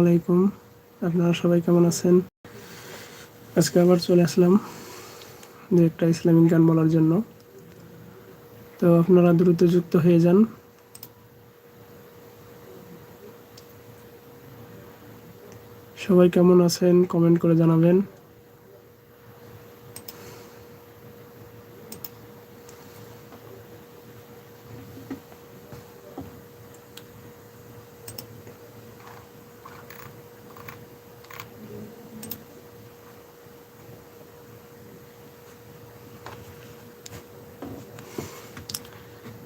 আলাইকুম। আপনারা সবাই কেমন আছেন? আজকে আবার চলে আসলাম দু একটা ইসলামিক গান বলার জন্য। তো আপনারা দ্রুত যুক্ত হয়ে যান। সবাই কেমন আছেন? কমেন্ট করে জানাবেন।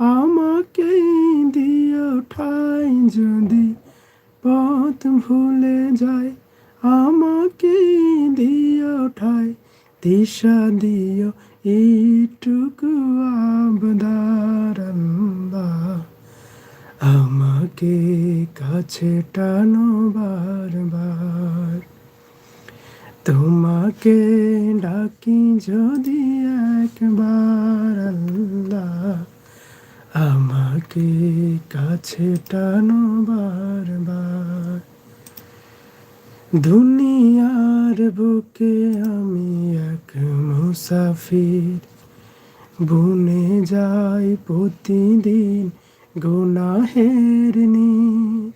আমাকে দিও ঠাই যদি পথ ভুলে যায় আমাকে দিও ঠাই দিশা দিও এইটুকু আবদার আমাকে কাছে টানো বারবার। তোমাকে ডাকি যদি একবার আল্লাহ। আমাকে কাছে টানো বারবার। দুনিয়ার বুকে আমি এক মুসাফির। বনে যাই প্রতিদিন গুনাহের নীর।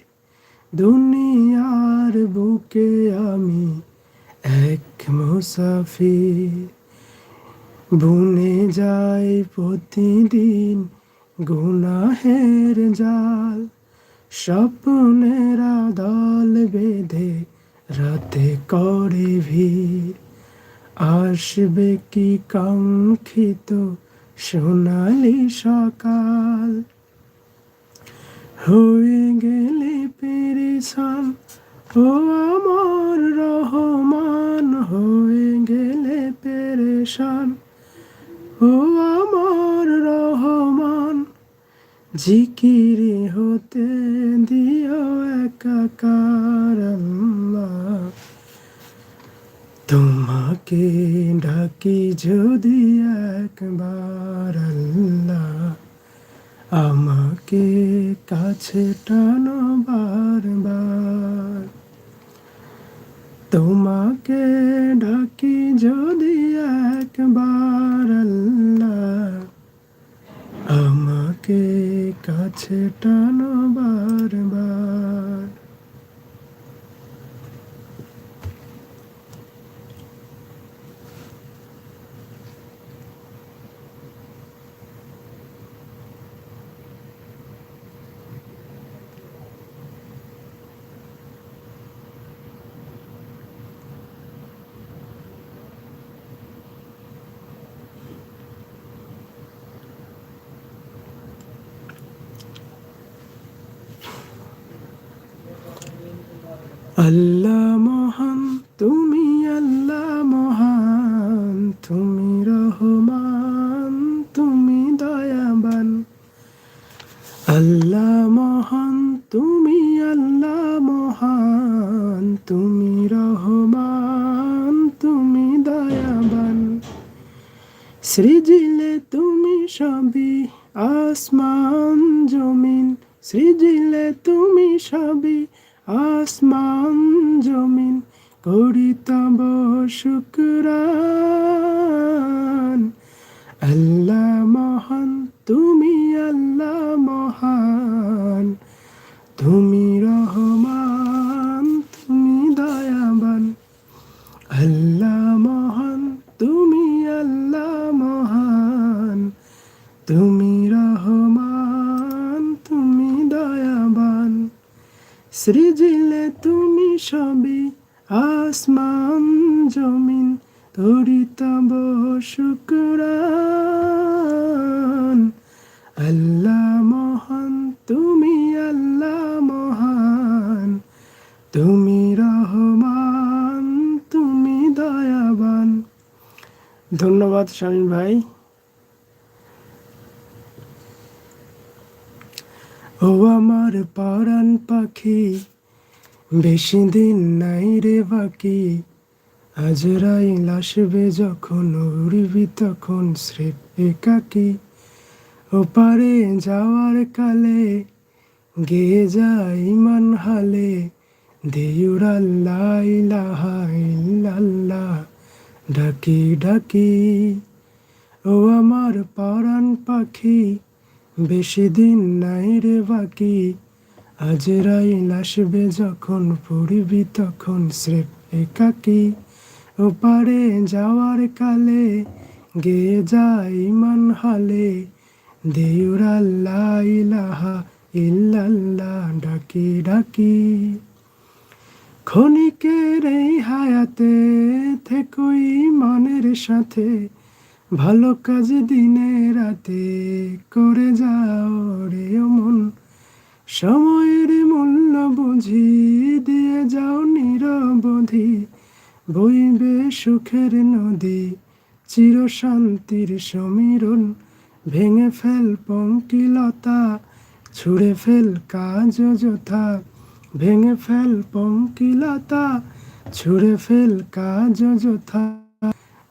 দুনিয়ার বুকে আমি এক মুসাফির। বনে যাই প্রতিদিন গুনাহের জাল, স্বপ্নেরা দল বেঁধে রাতে করে ভিড়। আসবে কি কাঙ্ক্ষিত সোনালি সকাল? হয়ে গেলে পেরেছান ও আমার রহমান, হয়ে গেলে পেরেশান, ও আমার জিকিরে হতে দিও একাকার তোমাকে ডাকি যদি একবার আমাকে কাছে টানো বারবার। তোমাকে ডাকি যদি কাছে টানো বারবার আল্লাহ মহান, তুমি আল্লাহ মহান, তুমি রহমান, তুমি দয়াবান। আল্লাহ মহান, তুমি আল্লাহ মহান, তুমি রহমান, তুমি দয়াবান। সৃজিলে তুমি সবই আসমান। তুমি রহমান, তুমি দয়াবান। আল্লাহ মহান, তুমি আল্লাহ মহান। তুমি রহমান, তুমি দয়াবান। সৃজিলে তুমি সবই ধন্যবাদ, শামীম ভাই। ও আমার পারান পাখি, বেশি দিন নাই রে বাকি। আজরাইল আসবে যখন, উড়বি তখন স্রেফ একাকি। ওপারে যাওয়ার কালে গেয়ে যায় ইমান হালে দেউরাল্লাহ ইলাহা ইল্লাল্লাহ। ডাকি ডাকি, ও আমার পরাণ পাখি, বেশি দিন নাই রে বাকি আজরাইল আসবে যখন পড়বি তখন স্রেফ একাকি। ওপারে যাওয়ার কালে গে যায় ইমান হালে দেউরাল্লাহ ইলাহা ইল্লাল্লাহ, ডাকি ডাকি। ক্ষণিকের এই হায়াতে থেকই মনের সাথে। ভালো কাজ দিনে রাতে করে যাও রে মন। সময়ের মূল্য বুঝি, দিয়ে যাও নিরবধি। বইবে সুখের নদী, চির শান্তির সমীরণ। ভেঙে ফেল পঙ্কিলতা, ছুঁড়ে ফেল কাজ যথা। ভেঙে ফেল পঙ্কিলতা, ছুঁড়ে ফেল কাজ যথা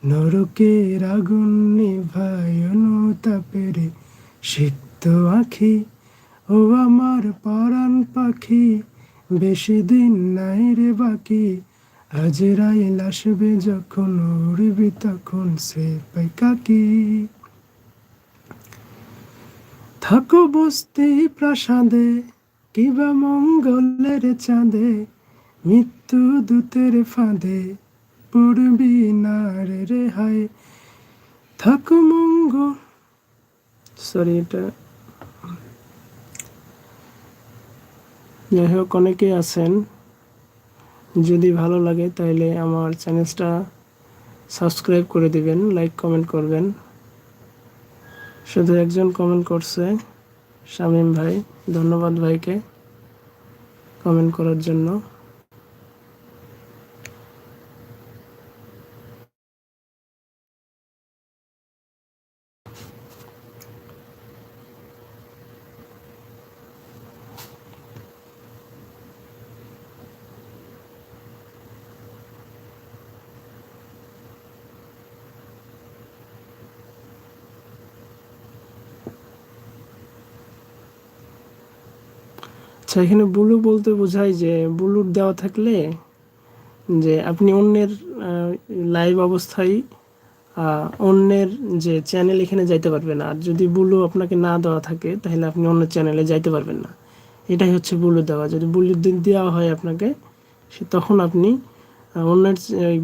নরকের আগুন নিভায় অনুতাপেরে সিক্ত আখি, ও আমার পরাণ পাখি, বেশি দিন নাই রে বাকি। আজরাইল আসবে যখন, উড়বি তখন সে পাইকাকি থাকো বস্তি প্রাসাদে কিবা মঙ্গলের চাঁদে, মৃত্যু দূতের ফাঁদে, পড়বি না রে রেহাই। থাকো মঙ্গল সরি এটা যাই হোক অনেকেই আছেন। যদি ভালো লাগে তাহলে আমার চ্যানেলটা সাবস্ক্রাইব করে দিবেন, লাইক কমেন্ট করবেন। শুধু একজন কমেন্ট করছে। শামীম ভাই ধন্যবাদ ভাইকে কমেন্ট করার জন্য। আচ্ছা এখানে ব্লু বলতে বোঝায় যে, ব্লুর দেওয়া থাকলে যে আপনি অন্যের লাইভ অবস্থায় অন্যের যে চ্যানেল এখানে যাইতে পারবেন না। আর যদি ব্লু আপনাকে না দেওয়া থাকে, তাহলে আপনি অন্য চ্যানেলে যাইতে পারবেন না। এটাই হচ্ছে ব্লু দেওয়া। যদি ব্লু দেওয়া হয় আপনাকে, সে তখন আপনি অন্যের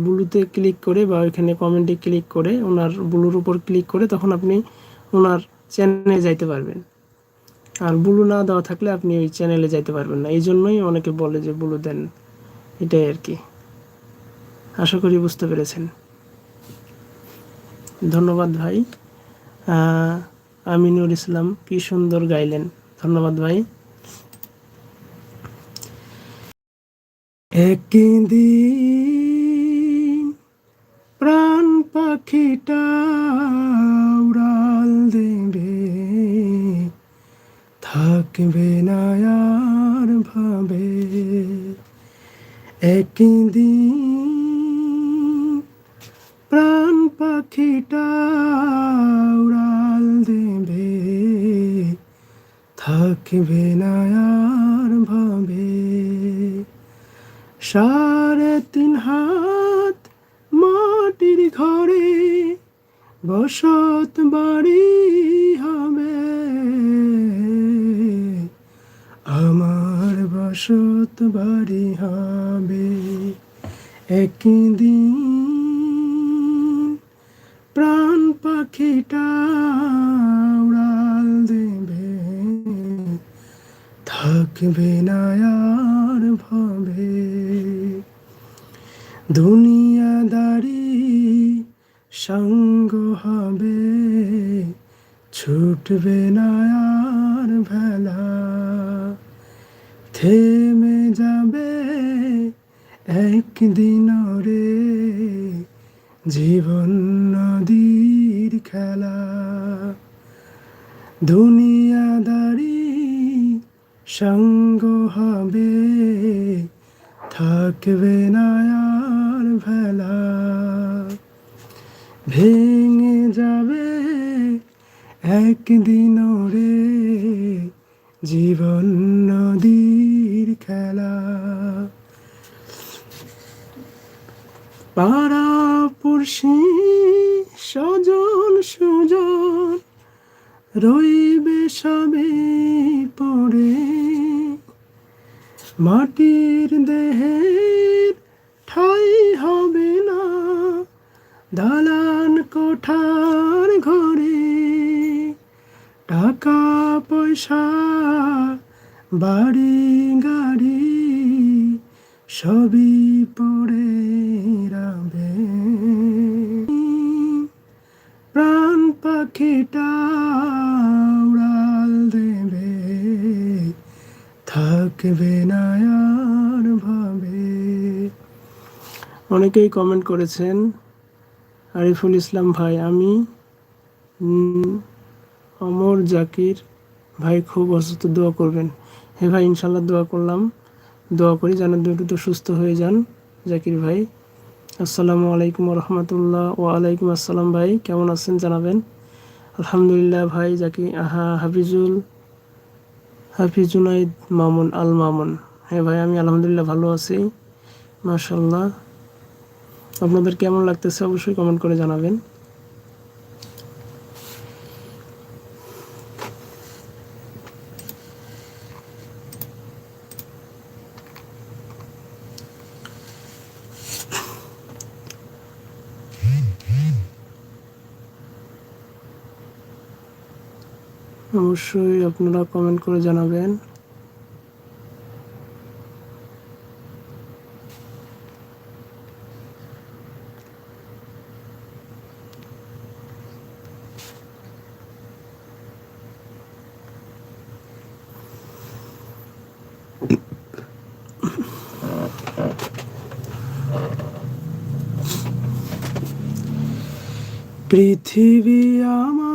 ব্লুতে ক্লিক করে বা ওইখানে কমেন্টে ক্লিক করে, ওনার ব্লুর উপর ক্লিক করে তখন আপনি ওনার চ্যানেলে যাইতে পারবেন। আর ব্লু না দেওয়া থাকলে আপনি ওই চ্যানেলে যাইতে পারবেন না। এই জন্যই অনেকে বলে যে ব্লু দেন, এটাই আর কি। আশা করি বুঝতে পেরেছেন। ধন্যবাদ ভাই। আমিনুর ইসলাম, কি সুন্দর গাইলেন। ধন্যবাদ ভাই। একদিন প্রাণ পাখিটা থাকবে না আর ভাবে। একদিন প্রাণ পাখিটা উড়াল দেবে। থাকবে না আর ভাবে। সাড়ে তিন হাত মাটির ঘরে বসত বাড়ি একদিন প্রাণ পাখিটা উড়াল দেবে। থাকবে না ভাবে। দুনিয়াদারি সঙ্গ হবে, ছুটবে না ভেলা। যাবে একদিন রে জীবন নদীর খেলা দুনিয়াদারি সঙ্গ হবে, থাকবে না আর ভেলা। ভেঙে যাবে একদিন রে জীবন নদীর খেলা। পাড়া পড়শি স্বজন সুজন রইবে সবে পড়ে। মাটির দেহের ঠাই হবে না, দালান কোঠার ঘরে। টাকা, পয়সা, বাড়ি, গাড়ি সবই পড়ে। পাখিটা উড়াল দেবে থাকবে না আর ভাবে অনেকেই কমেন্ট করেছেন, আরিফুল ইসলাম ভাই, আমি অমর জাকির ভাই খুব অসুস্থ, দোয়া করবেন। হে ভাই ইনশাল্লাহ দোয়া করলাম। দোয়া করি যেন দ্রুত সুস্থ হয়ে যান জাকির ভাই। আসসালামু আলাইকুম রহমতুল্লাহ। ও আলাইকুম আসসালাম ভাই, কেমন আছেন জানাবেন? আলহামদুলিল্লাহ ভাই জাকি আহা হাফিজুল, হাফিজুনাইদ মামুন, আল মামুন। হ্যাঁ ভাই, আমি আলহামদুলিল্লাহ ভালো আছি মাশাল্লাহ আপনাদের কেমন লাগতেছে অবশ্যই কমেন্ট করে জানাবেন। অবশ্যই আপনারা কমেন্ট করে জানাবেন। পৃথিবী আমার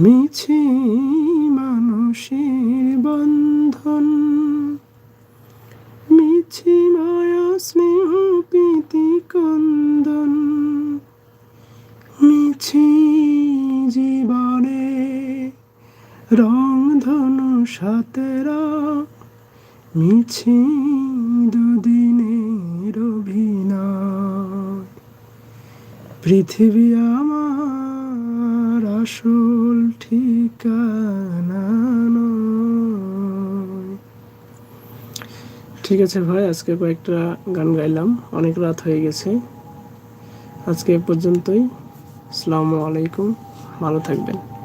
মিছি মানুষের বন্ধন, মিছি মায়া, স্নেহ, প্রীতি কন্দন মিছি জীবনে রং, ধনু, সাতেরা, মিছি দুদিনের অভিনয়। পৃথিবী আমার আসল ঠিক আছে ভাই, আজকে কয়েকটা গান গাইলাম, অনেক রাত হয়ে গেছে। আজকে পর্যন্তই। আসসালামু আলাইকুম, ভালো থাকবেন।